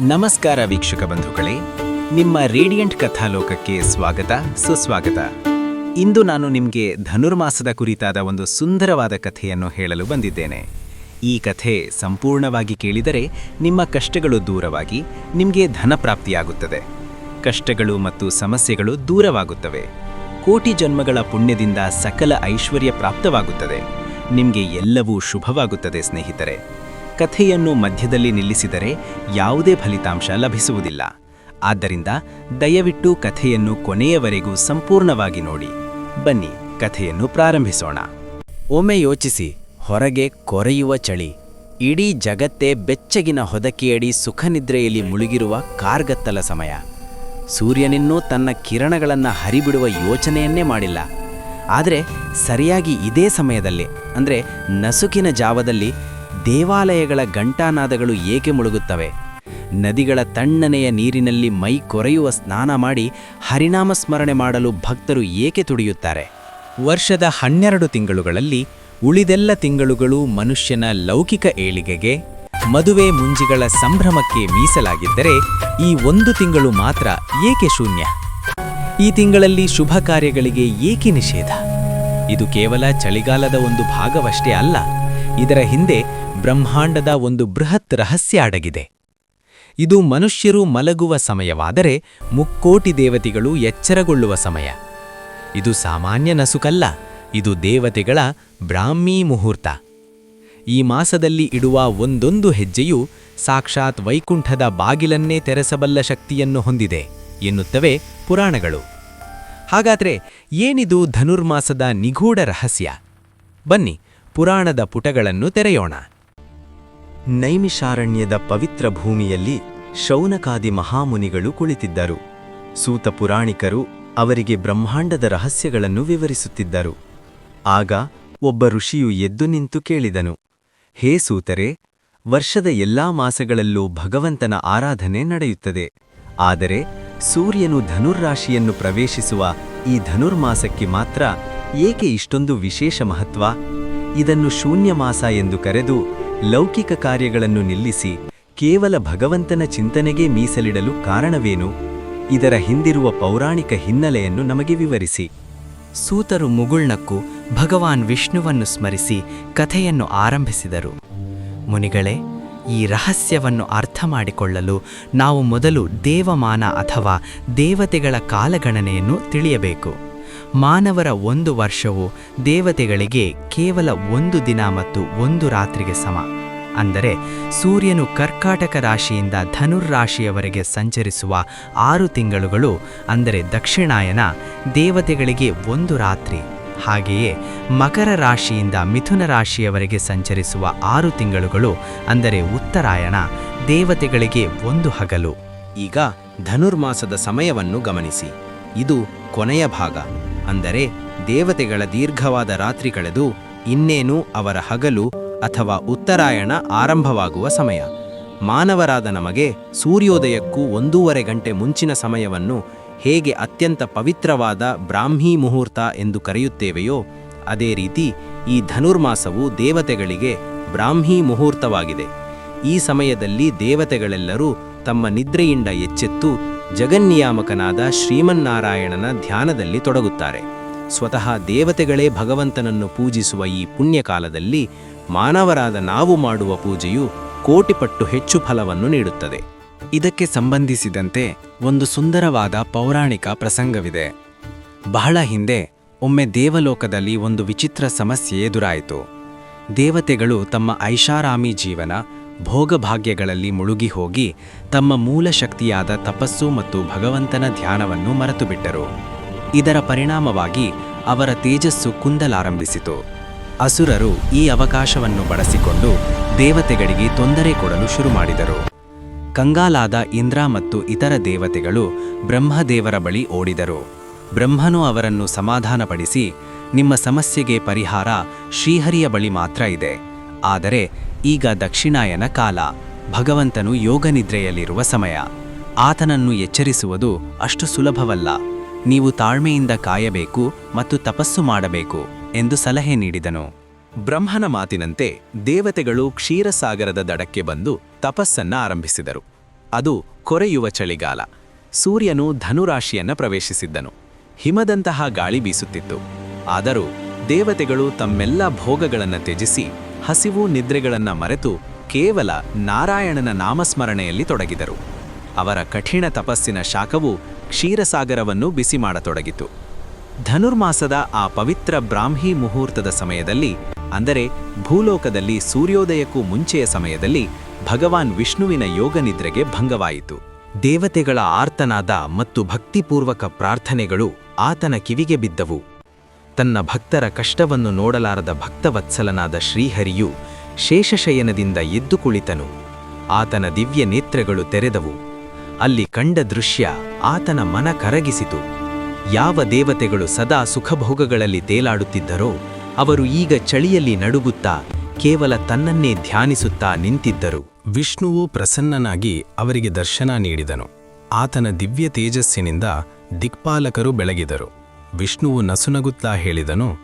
ನಮಸ್ಕಾರ ವೀಕ್ಷಕ ಬಂಧುಗಳೇ, ನಿಮ್ಮ ರೇಡಿಯಂಟ್ ಕಥಾಲೋಕಕ್ಕೆ ಸ್ವಾಗತ, ಸುಸ್ವಾಗತ. ಇಂದು ನಾನು ನಿಮಗೆ ಧನುರ್ಮಾಸದ ಕುರಿತಾದ ಒಂದು ಸುಂದರವಾದ ಕಥೆಯನ್ನು ಹೇಳಲು ಬಂದಿದ್ದೇನೆ. ಈ ಕಥೆ ಸಂಪೂರ್ಣವಾಗಿ ಕೇಳಿದರೆ ನಿಮ್ಮ ಕಷ್ಟಗಳು ದೂರವಾಗಿ, ನಿಮಗೆ ಧನ ಪ್ರಾಪ್ತಿಯಾಗುತ್ತದೆ ಕಷ್ಟಗಳು ಮತ್ತು ಸಮಸ್ಯೆಗಳು ದೂರವಾಗುತ್ತವೆ. ಕೋಟಿ ಜನ್ಮಗಳ ಪುಣ್ಯದಿಂದ ಸಕಲ ಐಶ್ವರ್ಯ ಪ್ರಾಪ್ತವಾಗುತ್ತದೆ. ನಿಮಗೆ ಎಲ್ಲವೂ ಶುಭವಾಗುತ್ತದೆ ಸ್ನೇಹಿತರೆ. ಕಥೆಯನ್ನು ಮಧ್ಯದಲ್ಲಿ ನಿಲ್ಲಿಸಿದರೆ ಯಾವುದೇ ಫಲಿತಾಂಶ ಲಭಿಸುವುದಿಲ್ಲ. ಆದ್ದರಿಂದ ದಯವಿಟ್ಟು ಕಥೆಯನ್ನು ಕೊನೆಯವರೆಗೂ ಸಂಪೂರ್ಣವಾಗಿ ನೋಡಿ. ಬನ್ನಿ, ಕಥೆಯನ್ನು ಪ್ರಾರಂಭಿಸೋಣ. ಒಮ್ಮೆ ಯೋಚಿಸಿ, ಹೊರಗೆ ಕೊರೆಯುವ ಚಳಿ, ಇಡೀ ಜಗತ್ತೇ ಬೆಚ್ಚಗಿನ ಹೊದಕೆಯಡಿ ಸುಖನಿದ್ರೆಯಲ್ಲಿ ಮುಳುಗಿರುವ ಕಾರ್ಗತ್ತಲ ಸಮಯ. ಸೂರ್ಯನಿನ್ನೂ ತನ್ನ ಕಿರಣಗಳನ್ನು ಹರಿಬಿಡುವ ಯೋಚನೆಯನ್ನೇ ಮಾಡಿಲ್ಲ. ಆದರೆ ಸರಿಯಾಗಿ ಇದೇ ಸಮಯದಲ್ಲಿ, ಅಂದರೆ ನಸುಕಿನ ಜಾವದಲ್ಲಿ ದೇವಾಲಯಗಳ ಘಂಟಾನಾದಗಳು ಏಕೆ ಮುಳುಗುತ್ತವೆ? ನದಿಗಳ ತಣ್ಣನೆಯ ನೀರಿನಲ್ಲಿ ಮೈ ಕೊರೆಯುವ ಸ್ನಾನ ಮಾಡಿ ಹರಿನಾಮ ಸ್ಮರಣೆ ಮಾಡಲು ಭಕ್ತರು ಏಕೆ ತುಡಿಯುತ್ತಾರೆ? ವರ್ಷದ ಹನ್ನೆರಡು ತಿಂಗಳುಗಳಲ್ಲಿ ಉಳಿದೆಲ್ಲ ತಿಂಗಳುಗಳು ಮನುಷ್ಯನ ಲೌಕಿಕ ಏಳಿಗೆಗೆ, ಮದುವೆ ಮುಂಜಿಗಳ ಸಂಭ್ರಮಕ್ಕೆ ಮೀಸಲಾಗಿದ್ದರೆ ಈ ಒಂದು ತಿಂಗಳು ಮಾತ್ರ ಏಕೆ ಶೂನ್ಯ? ಈ ತಿಂಗಳಲ್ಲಿ ಶುಭ ಕಾರ್ಯಗಳಿಗೆ ಏಕೆ ನಿಷೇಧ? ಇದು ಕೇವಲ ಚಳಿಗಾಲದ ಒಂದು ಭಾಗವಷ್ಟೇ ಅಲ್ಲ, ಇದರ ಹಿಂದೆ ಬ್ರಹ್ಮಾಂಡದ ಒಂದು ಬೃಹತ್ ರಹಸ್ಯ ಅಡಗಿದೆ. ಇದು ಮನುಷ್ಯರು ಮಲಗುವ ಸಮಯವಾದರೆ ಮುಕ್ಕೋಟಿ ದೇವತೆಗಳು ಎಚ್ಚರಗೊಳ್ಳುವ ಸಮಯ. ಇದು ಸಾಮಾನ್ಯ ನಸುಕಲ್ಲ, ಇದು ದೇವತೆಗಳ ಬ್ರಾಹ್ಮೀ ಮುಹೂರ್ತ. ಈ ಮಾಸದಲ್ಲಿ ಇಡುವ ಒಂದೊಂದು ಹೆಜ್ಜೆಯು ಸಾಕ್ಷಾತ್ ವೈಕುಂಠದ ಬಾಗಿಲನ್ನೇ ತೆರೆಸಬಲ್ಲ ಶಕ್ತಿಯನ್ನು ಹೊಂದಿದೆ, ಎನ್ನುತ್ತವೆ ಪುರಾಣಗಳು. ಹಾಗಾದ್ರೆ ಏನಿದು ಧನುರ್ಮಾಸದ ನಿಗೂಢ ರಹಸ್ಯ? ಬನ್ನಿ, ಪುರಾಣದ ಪುಟಗಳನ್ನು ತೆರೆಯೋಣ. ನೈಮಿಷಾರಣ್ಯದ ಪವಿತ್ರ ಭೂಮಿಯಲ್ಲಿ ಶೌನಕಾದಿ ಮಹಾಮುನಿಗಳು ಕುಳಿತಿದ್ದರು. ಸೂತ ಪುರಾಣಿಕರು ಅವರಿಗೆ ಬ್ರಹ್ಮಾಂಡದ ರಹಸ್ಯಗಳನ್ನು ವಿವರಿಸುತ್ತಿದ್ದರು. ಆಗ ಒಬ್ಬ ಋಷಿಯು ಎದ್ದು ನಿಂತು ಕೇಳಿದನು, ಹೇ ಸೂತರೆ, ವರ್ಷದ ಎಲ್ಲಾ ಮಾಸಗಳಲ್ಲೂ ಭಗವಂತನ ಆರಾಧನೆ ನಡೆಯುತ್ತದೆ. ಆದರೆ ಸೂರ್ಯನು ಧನುರ್ರಾಶಿಯನ್ನು ಪ್ರವೇಶಿಸುವ ಈ ಧನುರ್ಮಾಸಕ್ಕೆ ಮಾತ್ರ ಏಕೆ ಇಷ್ಟೊಂದು ವಿಶೇಷ ಮಹತ್ವ? ಇದನ್ನು ಶೂನ್ಯ ಮಾಸ ಎಂದು ಕರೆದು ಲೌಕಿಕ ಕಾರ್ಯಗಳನ್ನು ನಿಲ್ಲಿಸಿ ಕೇವಲ ಭಗವಂತನ ಚಿಂತನೆಗೆ ಮೀಸಲಿಡಲು ಕಾರಣವೇನು? ಇದರ ಹಿಂದಿರುವ ಪೌರಾಣಿಕ ಹಿನ್ನೆಲೆಯನ್ನು ನಮಗೆ ವಿವರಿಸಿ. ಸೂತರು ಮುಗುಳ್ನಕ್ಕು ಭಗವಾನ್ ವಿಷ್ಣುವನ್ನು ಸ್ಮರಿಸಿ ಕಥೆಯನ್ನು ಆರಂಭಿಸಿದರು. ಮುನಿಗಳೇ, ಈ ರಹಸ್ಯವನ್ನು ಅರ್ಥ ಮಾಡಿಕೊಳ್ಳಲು ನಾವು ಮೊದಲು ದೇವಮಾನ ಅಥವಾ ದೇವತೆಗಳ ಕಾಲಗಣನೆಯನ್ನು ತಿಳಿಯಬೇಕು. ಮಾನವರ ಒಂದು ವರ್ಷವು ದೇವತೆಗಳಿಗೆ ಕೇವಲ ಒಂದು ದಿನ ಮತ್ತು ಒಂದು ರಾತ್ರಿಗೆ ಸಮ. ಅಂದರೆ ಸೂರ್ಯನು ಕರ್ಕಾಟಕ ರಾಶಿಯಿಂದ ಧನುರ್ರಾಶಿಯವರೆಗೆ ಸಂಚರಿಸುವ ಆರು ತಿಂಗಳುಗಳು, ಅಂದರೆ ದಕ್ಷಿಣಾಯನ, ದೇವತೆಗಳಿಗೆ ಒಂದು ರಾತ್ರಿ. ಹಾಗೆಯೇ ಮಕರ ರಾಶಿಯಿಂದ ಮಿಥುನ ರಾಶಿಯವರೆಗೆ ಸಂಚರಿಸುವ ಆರು ತಿಂಗಳುಗಳು, ಅಂದರೆ ಉತ್ತರಾಯಣ, ದೇವತೆಗಳಿಗೆ ಒಂದು ಹಗಲು. ಈಗ ಧನುರ್ಮಾಸದ ಸಮಯವನ್ನು ಗಮನಿಸಿ. ಇದು ಕೊನೆಯ ಭಾಗ, ಅಂದರೆ ದೇವತೆಗಳ ದೀರ್ಘವಾದ ರಾತ್ರಿ ಕಳೆದು ಇನ್ನೇನು ಅವರ ಹಗಲು ಅಥವಾ ಉತ್ತರಾಯಣ ಆರಂಭವಾಗುವ ಸಮಯ. ಮಾನವರಾದ ನಮಗೆ ಸೂರ್ಯೋದಯಕ್ಕೂ ಒಂದೂವರೆ ಗಂಟೆ ಮುಂಚಿನ ಸಮಯವನ್ನು ಹೇಗೆ ಅತ್ಯಂತ ಪವಿತ್ರವಾದ ಬ್ರಾಹ್ಮೀ ಮುಹೂರ್ತ ಎಂದು ಕರೆಯುತ್ತೇವೆಯೋ, ಅದೇ ರೀತಿ ಈ ಧನುರ್ಮಾಸವು ದೇವತೆಗಳಿಗೆ ಬ್ರಾಹ್ಮೀ ಮುಹೂರ್ತವಾಗಿದೆ. ಈ ಸಮಯದಲ್ಲಿ ದೇವತೆಗಳೆಲ್ಲರೂ ತಮ್ಮ ನಿದ್ರೆಯಿಂದ ಎಚ್ಚೆತ್ತು ಜಗನ್ನಿಯಾಮಕನಾದ ಶ್ರೀಮನ್ನಾರಾಯಣನ ಧ್ಯಾನದಲ್ಲಿ ತೊಡಗುತ್ತಾರೆ. ಸ್ವತಃ ದೇವತೆಗಳೇ ಭಗವಂತನನ್ನು ಪೂಜಿಸುವ ಈ ಪುಣ್ಯಕಾಲದಲ್ಲಿ ಮಾನವರಾದ ನಾವು ಮಾಡುವ ಪೂಜೆಯು ಕೋಟಿಪಟ್ಟು ಹೆಚ್ಚು ಫಲವನ್ನು ನೀಡುತ್ತದೆ. ಇದಕ್ಕೆ ಸಂಬಂಧಿಸಿದಂತೆ ಒಂದು ಸುಂದರವಾದ ಪೌರಾಣಿಕ ಪ್ರಸಂಗವಿದೆ. ಬಹಳ ಹಿಂದೆ ಒಮ್ಮೆ ದೇವಲೋಕದಲ್ಲಿ ಒಂದು ವಿಚಿತ್ರ ಸಮಸ್ಯೆ ಎದುರಾಯಿತು. ದೇವತೆಗಳು ತಮ್ಮ ಐಷಾರಾಮಿ ಜೀವನ ಭೋಗಭಾಗ್ಯಗಳಲ್ಲಿ ಮುಳುಗಿ ಹೋಗಿ ತಮ್ಮ ಮೂಲ ಶಕ್ತಿಯಾದ ತಪಸ್ಸು ಮತ್ತು ಭಗವಂತನ ಧ್ಯಾನವನ್ನು ಮರೆತುಬಿಟ್ಟರು. ಇದರ ಪರಿಣಾಮವಾಗಿ ಅವರ ತೇಜಸ್ಸು ಕುಂದಲಾರಂಭಿಸಿತು. ಅಸುರರು ಈ ಅವಕಾಶವನ್ನು ಬಳಸಿಕೊಂಡು ದೇವತೆಗಳಿಗೆ ತೊಂದರೆ ಕೊಡಲು ಶುರು ಮಾಡಿದರು. ಕಂಗಾಲಾದ ಇಂದ್ರ ಮತ್ತು ಇತರ ದೇವತೆಗಳು ಬ್ರಹ್ಮದೇವರ ಬಳಿ ಓಡಿದರು. ಬ್ರಹ್ಮನು ಅವರನ್ನು ಸಮಾಧಾನಪಡಿಸಿ, ನಿಮ್ಮ ಸಮಸ್ಯೆಗೆ ಪರಿಹಾರ ಶ್ರೀಹರಿಯ ಬಳಿ ಮಾತ್ರ ಇದೆ. ಆದರೆ ಈಗ ದಕ್ಷಿಣಾಯನ ಕಾಲ. ಭಗವಂತನು ಯೋಗನಿದ್ರೆಯಲ್ಲಿರುವ ಸಮಯ. ಆತನನ್ನು ಎಚ್ಚರಿಸುವುದು ಅಷ್ಟು ಸುಲಭವಲ್ಲ. ನೀವು ತಾಳ್ಮೆಯಿಂದ ಕಾಯಬೇಕು ಮತ್ತು ತಪಸ್ಸು ಮಾಡಬೇಕು ಎಂದು ಸಲಹೆ ನೀಡಿದನು. ಬ್ರಹ್ಮನ ಮಾತಿನಂತೆ ದೇವತೆಗಳು ಕ್ಷೀರಸಾಗರದ ದಡಕ್ಕೆ ಬಂದು ತಪಸ್ಸನ್ನ ಆರಂಭಿಸಿದರು. ಅದು ಕೊರೆಯುವ ಚಳಿಗಾಲ. ಸೂರ್ಯನು ಧನುರಾಶಿಯನ್ನ ಪ್ರವೇಶಿಸಿದ್ದನು. ಹಿಮದಂತಹ ಗಾಳಿ ಬೀಸುತ್ತಿತ್ತು. ಆದರೂ ದೇವತೆಗಳು ತಮ್ಮೆಲ್ಲ ಭೋಗಗಳನ್ನು ತ್ಯಜಿಸಿ ಹಸಿವು ನಿದ್ರೆಗಳನ್ನು ಮರೆತು ಕೇವಲ ನಾರಾಯಣನ ನಾಮಸ್ಮರಣೆಯಲ್ಲಿ ತೊಡಗಿದರು. ಅವರ ಕಠಿಣ ತಪಸ್ಸಿನ ಶಾಖವು ಕ್ಷೀರಸಾಗರವನ್ನು ಬಿಸಿ ಮಾಡತೊಡಗಿತು. ಧನುರ್ಮಾಸದ ಆ ಪವಿತ್ರ ಬ್ರಾಹ್ಮಿ ಮುಹೂರ್ತದ ಸಮಯದಲ್ಲಿ, ಅಂದರೆ ಭೂಲೋಕದಲ್ಲಿ ಸೂರ್ಯೋದಯಕ್ಕೂ ಮುಂಚೆಯ ಸಮಯದಲ್ಲಿ, ಭಗವಾನ್ ವಿಷ್ಣುವಿನ ಯೋಗನಿದ್ರೆಗೆ ಭಂಗವಾಯಿತು. ದೇವತೆಗಳ ಆರ್ತನಾದ ಮತ್ತು ಭಕ್ತಿಪೂರ್ವಕ ಪ್ರಾರ್ಥನೆಗಳು ಆತನ ಕಿವಿಗೆ ಬಿದ್ದವು. ತನ್ನ ಭಕ್ತರ ಕಷ್ಟವನ್ನು ನೋಡಲಾರದ ಭಕ್ತವತ್ಸಲನಾದ ಶ್ರೀಹರಿಯು ಶೇಷಶಯನದಿಂದ ಎದ್ದು ಕುಳಿತನು. ಆತನ ದಿವ್ಯ ನೇತ್ರಗಳು ತೆರೆದವು. ಅಲ್ಲಿ ಕಂಡ ದೃಶ್ಯ ಆತನ ಮನ ಕರಗಿಸಿತು. ಯಾವ ದೇವತೆಗಳು ಸದಾ ಸುಖಭೋಗಗಳಲ್ಲಿ ತೇಲಾಡುತ್ತಿದ್ದರೋ ಅವರು ಈಗ ಚಳಿಯಲ್ಲಿ ನಡುಗುತ್ತಾ ಕೇವಲ ತನ್ನನ್ನೇ ಧ್ಯಾನಿಸುತ್ತಾ ನಿಂತಿದ್ದರು. ವಿಷ್ಣುವು ಪ್ರಸನ್ನನಾಗಿ ಅವರಿಗೆ ದರ್ಶನ ನೀಡಿದನು. ಆತನ ದಿವ್ಯ ತೇಜಸ್ಸಿನಿಂದ ದಿಕ್ಪಾಲಕರು ಬೆಳಗಿದರು. ವಿಷ್ಣುವು ನಸುನಗುತ್ತಾ ಹೇಳಿದನು,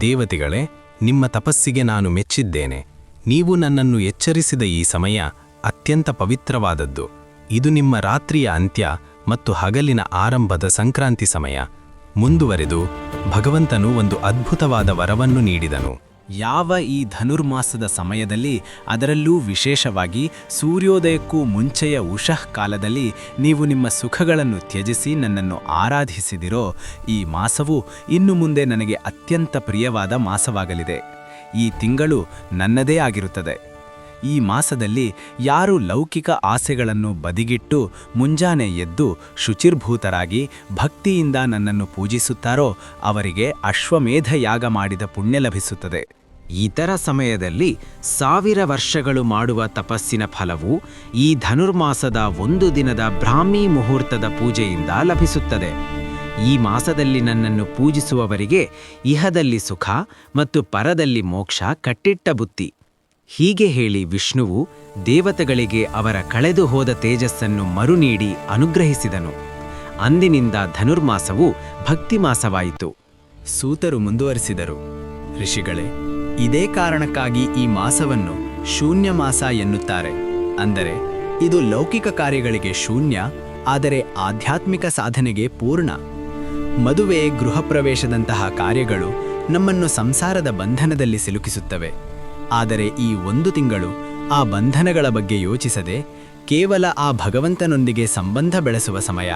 ದೇವತೆಗಳೇ, ನಿಮ್ಮ ತಪಸ್ಸಿಗೆ ನಾನು ಮೆಚ್ಚಿದ್ದೇನೆ. ನೀವು ನನ್ನನ್ನು ಎಚ್ಚರಿಸಿದ ಈ ಸಮಯ ಅತ್ಯಂತ ಪವಿತ್ರವಾದದ್ದು. ಇದು ನಿಮ್ಮ ರಾತ್ರಿಯ ಅಂತ್ಯ ಮತ್ತು ಹಗಲಿನ ಆರಂಭದ ಸಂಕ್ರಾಂತಿ ಸಮಯ. ಮುಂದುವರೆದು ಭಗವಂತನು ಒಂದು ಅದ್ಭುತವಾದ ವರವನ್ನು ನೀಡಿದನು. ಯಾವ ಈ ಧನುರ್ಮಾಸದ ಸಮಯದಲ್ಲಿ ಅದರಲ್ಲೂ ವಿಶೇಷವಾಗಿ ಸೂರ್ಯೋದಯಕ್ಕೂ ಮುಂಚೆಯ ಉಷಃ ಕಾಲದಲ್ಲಿ ನೀವು ನಿಮ್ಮ ಸುಖಗಳನ್ನು ತ್ಯಜಿಸಿ ನನ್ನನ್ನು ಆರಾಧಿಸಿದಿರೋ ಈ ಮಾಸವು ಇನ್ನು ಮುಂದೆ ನನಗೆ ಅತ್ಯಂತ ಪ್ರಿಯವಾದ ಮಾಸವಾಗಲಿದೆ. ಈ ತಿಂಗಳು ನನ್ನದೇ ಆಗಿರುತ್ತದೆ. ಈ ಮಾಸದಲ್ಲಿ ಯಾರು ಲೌಕಿಕ ಆಸೆಗಳನ್ನು ಬದಿಗಿಟ್ಟು ಮುಂಜಾನೆ ಎದ್ದು ಶುಚಿರ್ಭೂತರಾಗಿ ಭಕ್ತಿಯಿಂದ ನನ್ನನ್ನು ಪೂಜಿಸುತ್ತಾರೋ ಅವರಿಗೆ ಅಶ್ವಮೇಧ ಯಾಗ ಮಾಡಿದ ಪುಣ್ಯ ಲಭಿಸುತ್ತದೆ. ಇತರ ಸಮಯದಲ್ಲಿ ಸಾವಿರ ವರ್ಷಗಳು ಮಾಡುವ ತಪಸ್ಸಿನ ಫಲವು ಈ ಧನುರ್ಮಾಸದ ಒಂದು ದಿನದ ಬ್ರಾಹ್ಮಿ ಮುಹೂರ್ತದ ಪೂಜೆಯಿಂದ ಲಭಿಸುತ್ತದೆ. ಈ ಮಾಸದಲ್ಲಿ ನನ್ನನ್ನು ಪೂಜಿಸುವವರಿಗೆ ಇಹದಲ್ಲಿ ಸುಖ ಮತ್ತು ಪರದಲ್ಲಿ ಮೋಕ್ಷ ಕಟ್ಟಿಟ್ಟ ಬುತ್ತಿ. ಹೀಗೆ ಹೇಳಿ ವಿಷ್ಣುವು ದೇವತೆಗಳಿಗೆ ಅವರ ಕಳೆದು ಹೋದ ತೇಜಸ್ಸನ್ನು ಮರುನೀಡಿ ಅನುಗ್ರಹಿಸಿದನು. ಅಂದಿನಿಂದ ಧನುರ್ಮಾಸವು ಭಕ್ತಿಮಾಸವಾಯಿತು. ಸೂತರು ಮುಂದುವರಿಸಿದರು. ಋಷಿಗಳೇ ಇದೇ ಕಾರಣಕ್ಕಾಗಿ ಈ ಮಾಸವನ್ನು ಶೂನ್ಯ ಮಾಸ ಎನ್ನುತ್ತಾರೆ. ಅಂದರೆ, ಇದು ಲೌಕಿಕ ಕಾರ್ಯಗಳಿಗೆ ಶೂನ್ಯ, ಆದರೆ ಆಧ್ಯಾತ್ಮಿಕ ಸಾಧನೆಗೆ ಪೂರ್ಣ. ಮದುವೆ ಗೃಹ ಪ್ರವೇಶದಂತಹ ಕಾರ್ಯಗಳು ನಮ್ಮನ್ನು ಸಂಸಾರದ ಬಂಧನದಲ್ಲಿ ಸಿಲುಕಿಸುತ್ತವೆ. ಆದರೆ ಈ ಒಂದು ತಿಂಗಳು ಆ ಬಂಧನಗಳ ಬಗ್ಗೆ ಯೋಚಿಸದೆ ಕೇವಲ ಆ ಭಗವಂತನೊಂದಿಗೆ ಸಂಬಂಧ ಬೆಳೆಸುವ ಸಮಯ.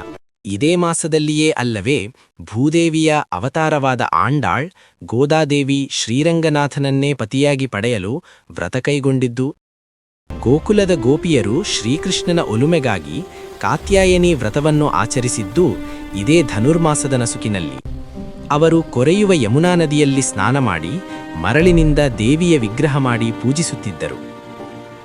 ಇದೇ ಮಾಸದಲ್ಲಿಯೇ ಅಲ್ಲವೇ ಭೂದೇವಿಯ ಅವತಾರವಾದ ಆಂಡಾಳ್ ಗೋದಾದೇವಿ ಶ್ರೀರಂಗನಾಥನನ್ನೇ ಪತಿಯಾಗಿ ಪಡೆಯಲು ವ್ರತ ಕೈಗೊಂಡಿದ್ದು, ಗೋಕುಲದ ಗೋಪಿಯರು ಶ್ರೀಕೃಷ್ಣನ ಒಲುಮೆಗಾಗಿ ಕಾತ್ಯಾಯನಿ ವ್ರತವನ್ನು ಆಚರಿಸಿದ್ದು ಇದೇ ಧನುರ್ಮಾಸದ ನಸುಕಿನಲ್ಲಿ. ಅವರು ಕೊರೆಯುವ ಯಮುನಾ ನದಿಯಲ್ಲಿ ಸ್ನಾನ ಮಾಡಿ ಮರಳಿನಿಂದ ದೇವಿಯ ವಿಗ್ರಹ ಮಾಡಿ ಪೂಜಿಸುತ್ತಿದ್ದರು.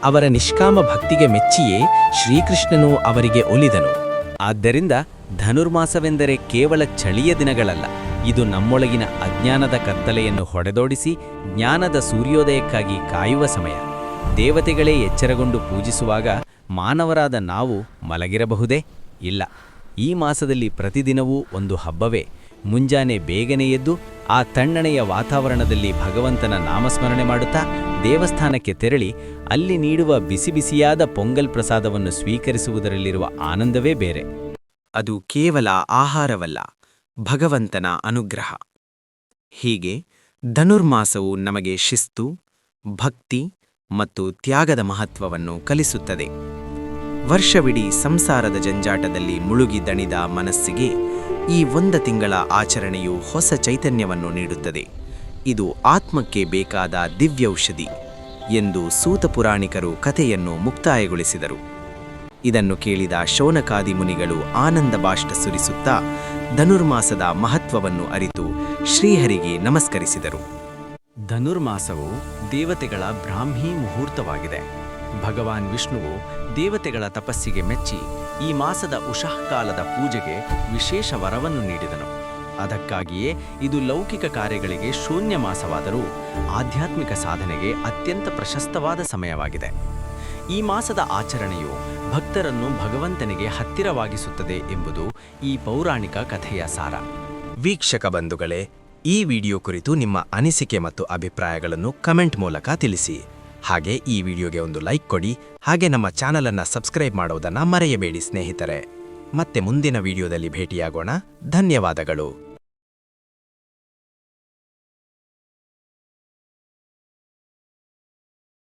ಅವರ ನಿಷ್ಕಾಮ ಭಕ್ತಿಗೆ ಮೆಚ್ಚಿಯೇ ಶ್ರೀಕೃಷ್ಣನು ಅವರಿಗೆ ಒಲಿದನು. ಆದ್ದರಿಂದ ಧನುರ್ಮಾಸವೆಂದರೆ ಕೇವಲ ಚಳಿಯ ದಿನಗಳಲ್ಲ, ಇದು ನಮ್ಮೊಳಗಿನ ಅಜ್ಞಾನದ ಕತ್ತಲೆಯನ್ನು ಹೊಡೆದೋಡಿಸಿ ಜ್ಞಾನದ ಸೂರ್ಯೋದಯಕ್ಕಾಗಿ ಕಾಯುವ ಸಮಯ. ದೇವತೆಗಳೇ ಎಚ್ಚರಗೊಂಡು ಪೂಜಿಸುವಾಗ ಮಾನವರಾದ ನಾವು ಮಲಗಿರಬಹುದೇ? ಇಲ್ಲ. ಈ ಮಾಸದಲ್ಲಿ ಪ್ರತಿದಿನವೂ ಒಂದು ಹಬ್ಬವೇ. ಮುಂಜಾನೆ ಬೇಗನೆ ಎದ್ದು ಆ ತಣ್ಣನೆಯ ವಾತಾವರಣದಲ್ಲಿ ಭಗವಂತನ ನಾಮಸ್ಮರಣೆ ಮಾಡುತ್ತಾ ದೇವಸ್ಥಾನಕ್ಕೆ ತೆರಳಿ ಅಲ್ಲಿ ನೀಡುವ ಬಿಸಿ ಬಿಸಿಯಾದ ಪೊಂಗಲ್ ಪ್ರಸಾದವನ್ನು ಸ್ವೀಕರಿಸುವುದರಲ್ಲಿರುವ ಆನಂದವೇ ಬೇರೆ. ಅದು ಕೇವಲ ಆಹಾರವಲ್ಲ, ಭಗವಂತನ ಅನುಗ್ರಹ. ಹೀಗೆ ಧನುರ್ಮಾಸವು ನಮಗೆ ಶಿಸ್ತು, ಭಕ್ತಿ ಮತ್ತು ತ್ಯಾಗದ ಮಹತ್ವವನ್ನು ಕಲಿಸುತ್ತದೆ. ವರ್ಷವಿಡೀ ಸಂಸಾರದ ಜಂಜಾಟದಲ್ಲಿ ಮುಳುಗಿ ದಣಿದ ಮನಸ್ಸಿಗೆ ಈ ಒಂದು ತಿಂಗಳ ಆಚರಣೆಯು ಹೊಸ ಚೈತನ್ಯವನ್ನು ನೀಡುತ್ತದೆ. ಇದು ಆತ್ಮಕ್ಕೆ ಬೇಕಾದ ದಿವ್ಯೌಷಧಿ ಎಂದು ಸೂತ ಪುರಾಣಿಕರು ಕಥೆಯನ್ನು ಮುಕ್ತಾಯಗೊಳಿಸಿದರು. ಇದನ್ನು ಕೇಳಿದ ಶೌನಕಾದಿ ಮುನಿಗಳು ಆನಂದ ಬಾಷ್ಟ ಸುರಿಸುತ್ತಾ ಧನುರ್ಮಾಸದ ಮಹತ್ವವನ್ನು ಅರಿತು ಶ್ರೀಹರಿಗೆ ನಮಸ್ಕರಿಸಿದರು. ಧನುರ್ಮಾಸವು ದೇವತೆಗಳ ಬ್ರಾಹ್ಮಿ ಮುಹೂರ್ತವಾಗಿದೆ. ಭಗವಾನ್ ವಿಷ್ಣುವು ದೇವತೆಗಳ ತಪಸ್ಸಿಗೆ ಮೆಚ್ಚಿ ಈ ಮಾಸದ ಉಷಃಕಾಲದ ಪೂಜೆಗೆ ವಿಶೇಷ ವರವನ್ನು ನೀಡಿದನು. ಅದಕ್ಕಾಗಿಯೇ ಇದು ಲೌಕಿಕ ಕಾರ್ಯಗಳಿಗೆ ಶೂನ್ಯ ಮಾಸವಾದರೂ ಆಧ್ಯಾತ್ಮಿಕ ಸಾಧನೆಗೆ ಅತ್ಯಂತ ಪ್ರಶಸ್ತವಾದ ಸಮಯವಾಗಿದೆ. ಈ ಮಾಸದ ಆಚರಣೆಯು ಭಕ್ತರನ್ನು ಭಗವಂತನಿಗೆ ಹತ್ತಿರವಾಗಿಸುತ್ತದೆ ಎಂಬುದು ಈ ಪೌರಾಣಿಕ ಕಥೆಯ ಸಾರ. ವೀಕ್ಷಕ ಬಂಧುಗಳೇ, ಈ ವಿಡಿಯೋ ಕುರಿತು ನಿಮ್ಮ ಅನಿಸಿಕೆ ಮತ್ತು ಅಭಿಪ್ರಾಯಗಳನ್ನು ಕಮೆಂಟ್ ಮೂಲಕ ತಿಳಿಸಿ. ಹಾಗೆ ಈ ವಿಡಿಯೋಗೆ ಒಂದು ಲೈಕ್ ಕೊಡಿ, ಹಾಗೆ ನಮ್ಮ ಚಾನಲನ್ನು ಸಬ್ಸ್ಕ್ರೈಬ್ ಮಾಡೋದನ್ನು ಮರೆಯಬೇಡಿ ಸ್ನೇಹಿತರೆ. ಮತ್ತೆ ಮುಂದಿನ ವಿಡಿಯೋದಲ್ಲಿ ಭೇಟಿಯಾಗೋಣ. ಧನ್ಯವಾದಗಳು.